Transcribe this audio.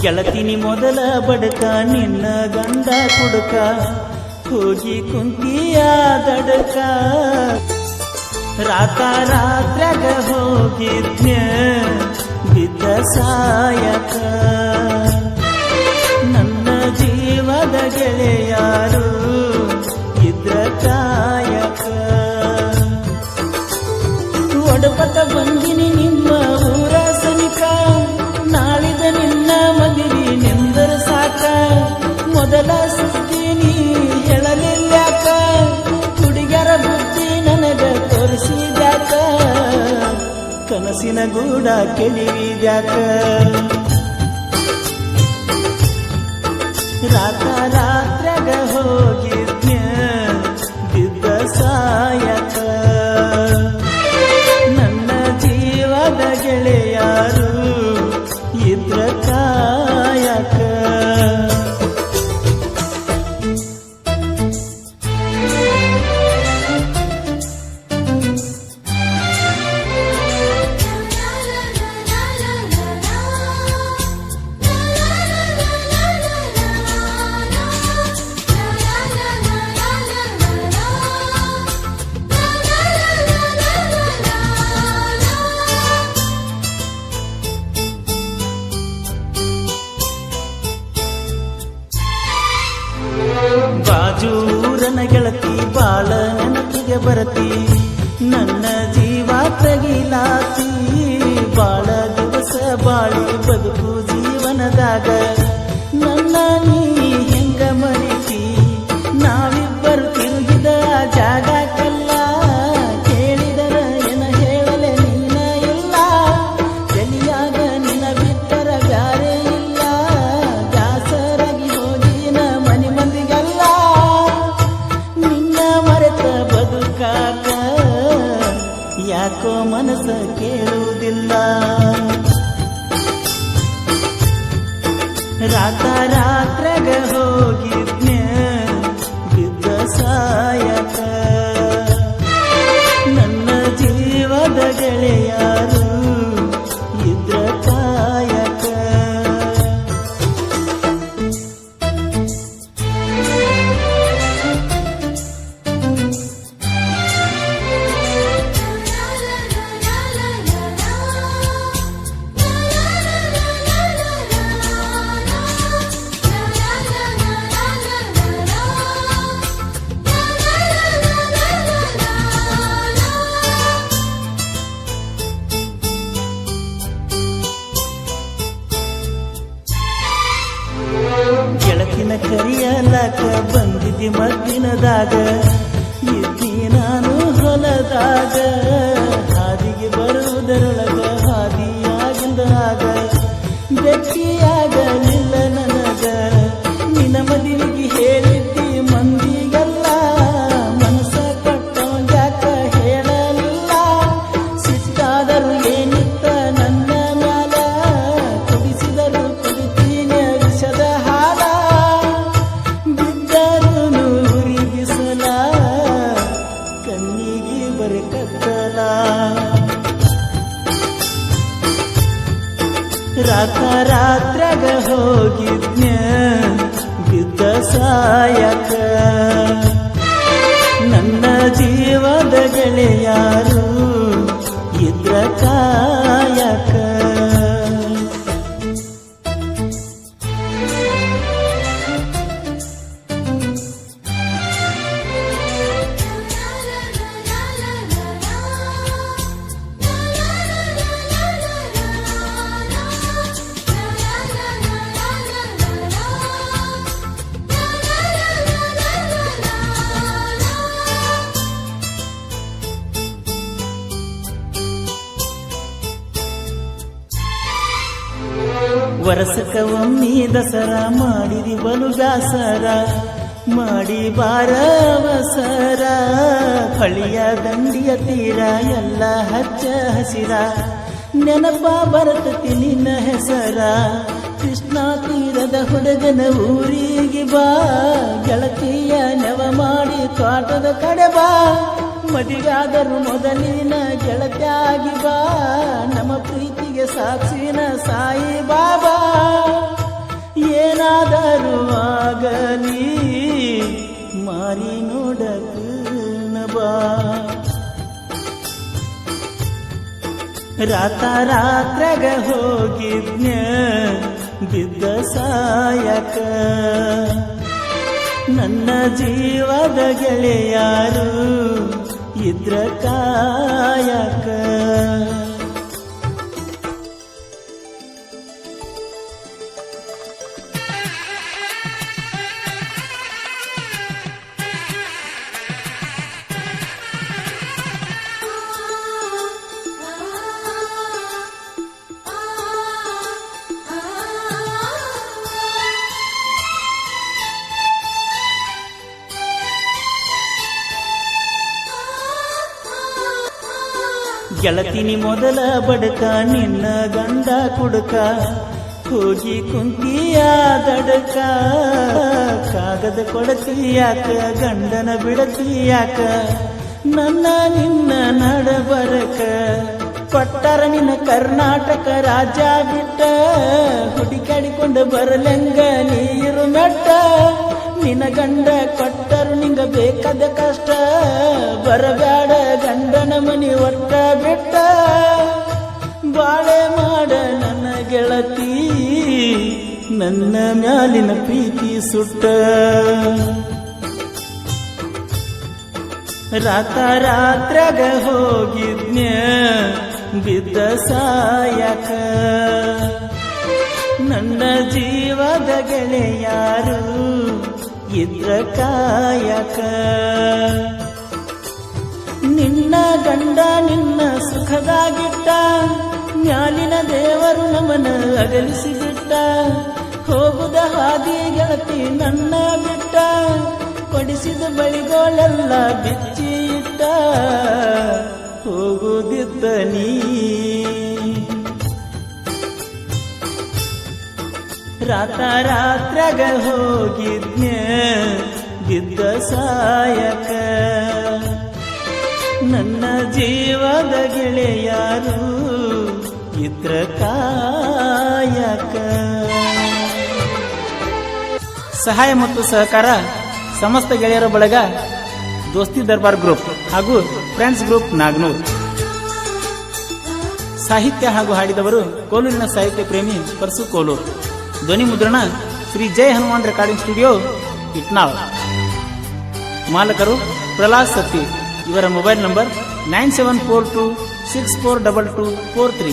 ಗೆಳತಿನಿ ಮೊದಲ ಬಡಕ, ನಿನ್ನ ಗಂಡ ಕುಡುಕ ಹೋಗಿ ಕುಂತಿಯ ದಡಕ ರಾತ ರಾತ್ರಗ ಹೋಗಿದ್ನ ಬಿದ್ದ ಸಾಯಕ. ನನ್ನ ಜೀವದ ಗೆಳೆಯಾರು ಇದ್ರ ಕಾಯಕ. ಒಡಪತ ಬಂದಿನಿ ಮೊದಲ ಸುತ್ತೀನಿ ಹೇಳಲಿಲ್ಲಕ. ಹುಡುಗರ ಬುದ್ಧಿ ನನಗ ತೋರಿಸಿದ್ಯಾಕ. ಕನಸಿನ ಗೂಡ ಕೆಳಿವಿದ್ಯಾಕ. ರಾತ ರಾತ್ರಾಗ ಹೋಗಿದ್ನ್ಯ ಬಿದ್ದ ಸಾಯಕ. ನನ್ನ ಜೀವದ ಗೆಳೆಯಾರು ಇದ್ರ ಬಾಜೂರನ ಗೆಳತಿ ಬಾಳ ನೆನಪಿಗೆ ಬರತಿ. ನನ್ನ ಜೀವ ತಗಿಲಾತಿ ಬಾಳ ದಿವಸ ಬಾಳಿ ಬದುಕು ಜೀವನದಾಗ. ರಾತ ರಾತ್ರಾಗ ಹೋಗಿದ್ನೆ ಗೆಳತಿನ ಕರಿಯಲಕ ಬಂದಿದ್ದಿ ಮದ್ದಿನದಾಗ. ಇದ್ದಿ ನಾನು ಹೊಲದಾಗ. ಹಾದಿಗೆ ಬರುವುದರೊಳಗ ರಾತ ರಾತ್ರಾಗ ಹೋಗಿದ್ನ್ಯ? ಬಿದ್ದ ಸಾಯಕ ನನ್ನ ಜೀವದ ಗೆಳೆಯಾರು ಇದ್ರ ಕಾಯಕ ವರಸಕ ಒಮ್ಮಿ ಮಾಡಿರಿ ಬಲು ದಾಸರ ಮಾಡಿ ಬಾರವಸರ ಕಳಿಯ ದಂಡಿಯ ತೀರ ಎಲ್ಲ ಹಚ್ಚ ಹಸಿರ, ನೆನಪ ಬರತತಿ ನಿನ್ನ ಹೆಸರ, ಕೃಷ್ಣ ತೀರದ ಹುಡುಗನ ಊರಿಗೆ ಬಾ, ಗೆಳತಿಯ ನೆವ ಮಾಡಿ ತೋಟದ ಕಡೆ ಬಾ. ಮದಿಗಾದರು ಮೊದಲಿನ ಗೆಳತಿಯಾಗಿ ಬಾ. ನಮ್ಮ ಪ್ರೀತಿಗೆ ಸಾಕ್ಷಿನ ಸಾಯಿ ಬಾಬಾ. ಏನಾದರೂ ಆಗಲಿ, ಮಾರಿ ಬಾ. ರಾತ ರಾತ್ರಗ ಹೋಗಿದ್ನ ಬಿದ್ದ ಸಾಯಕ. ನನ್ನ ಜೀವದ ಗೆಳೆಯಾರು ಇದ್ರ ಕಾಯಕ ಗೆಳತಿನಿ ಮೊದಲ ಬಡಕ, ನಿನ್ನ ಗಂಡ ಕುಡುಕ ಹೋಗಿ ಕುಂತಿಯ ದಡಕ. ಕಾಗದ ಕೊಡತಿಯಾಕ ಗಂಡನ ಬಿಡತಿಯಾಕ ನನ್ನ ನಿನ್ನ ನಡಬರಕ. ಕೊಟ್ಟರ ನಿನ್ನ ಕರ್ನಾಟಕ ರಾಜ್ಯ ಬಿಟ್ಟ, ಹುಡುಕಾಡಿಕೊಂಡು ಬರಲಂಗ ನೀರು ಮೆಟ್ಟ ನಿನ್ನ ಗಂಡ ಕೊಟ್ಟರು ನಿಂಗ ಬೇಕಾದ ಕಷ್ಟ. ಬರಬೇಡ ಗಂಡನ ಮನಿ ಒಟ್ಟ ಬಿಟ್ಟ. ಬಾಳೆ ಮಾಡ ನನ್ನ ಗೆಳತಿ, ನನ್ನ ಮ್ಯಾಲಿನ ಪ್ರೀತಿ ಸುಟ್ಟ. ರಾತ ರಾತ್ರಗ ಹೋಗಿದ್ನ್ಯ, ಬಿದ್ದ ಸಾಯಕ. ನನ್ನ ಜೀವದ ಗೆಳೆಯಾರು ಇದ್ರ ನಿನ್ನ ಗಂಡ ನಿನ್ನ ಸುಖದಾಗಿಟ್ಟ, ಮ್ಯಾಲಿನ ದೇವರು ನಮನ ಅಗಲಿಸಿಬಿಟ್ಟ. ಹೋಗುದ ಹಾದಿ ಗೆಳತಿ ನನ್ನ ಬಿಟ್ಟ, ಕೊಡಿಸಿದ ಬಳಿಗೋಳೆಲ್ಲ ಬಿಚ್ಚಿ ಇಟ್ಟ ಹೋಗುದಿದ್ದ ನೀ ರಾತ ರಾತ್ರಗ ಹೋಗಿದ್ನೆ ಬಿದ್ದ ಸಾಯಕ ನನ್ನ ಜೀವದ ಗೆಳೆಯಾರು ಇದ್ರ ಕಾಯಕ. ಸಹಾಯ ಮತ್ತು ಸಹಕಾರ ಸಮಸ್ತ ಗೆಳೆಯರ ಬಳಗ ದೋಸ್ತಿ ದರ್ಬಾರ್ ಗ್ರೂಪ್ ಹಾಗೂ ಫ್ರೆಂಡ್ಸ್ ಗ್ರೂಪ್ ನಾಗ್ನೂರ್. ಸಾಹಿತ್ಯ ಹಾಗೂ ಹಾಡಿದವರು ಕೋಲೂರಿನ ಸಾಹಿತ್ಯ ಪ್ರೇಮಿ ಪರ್ಸು ಕೋಲೂರು. ಧ್ವನಿ ಮುದ್ರಣ ಶ್ರೀ ಜಯ ಹನುಮಾನ್ ರೆಕಾರ್ಡಿಂಗ್ ಸ್ಟುಡಿಯೋ ಇಟ್ನಾಳ್. ಮಾಲಕರು ಪ್ರಹ್ಲಾದ್ ಸತ್ತಿ. ಇವರ mobile number nine seven four two six four double two four three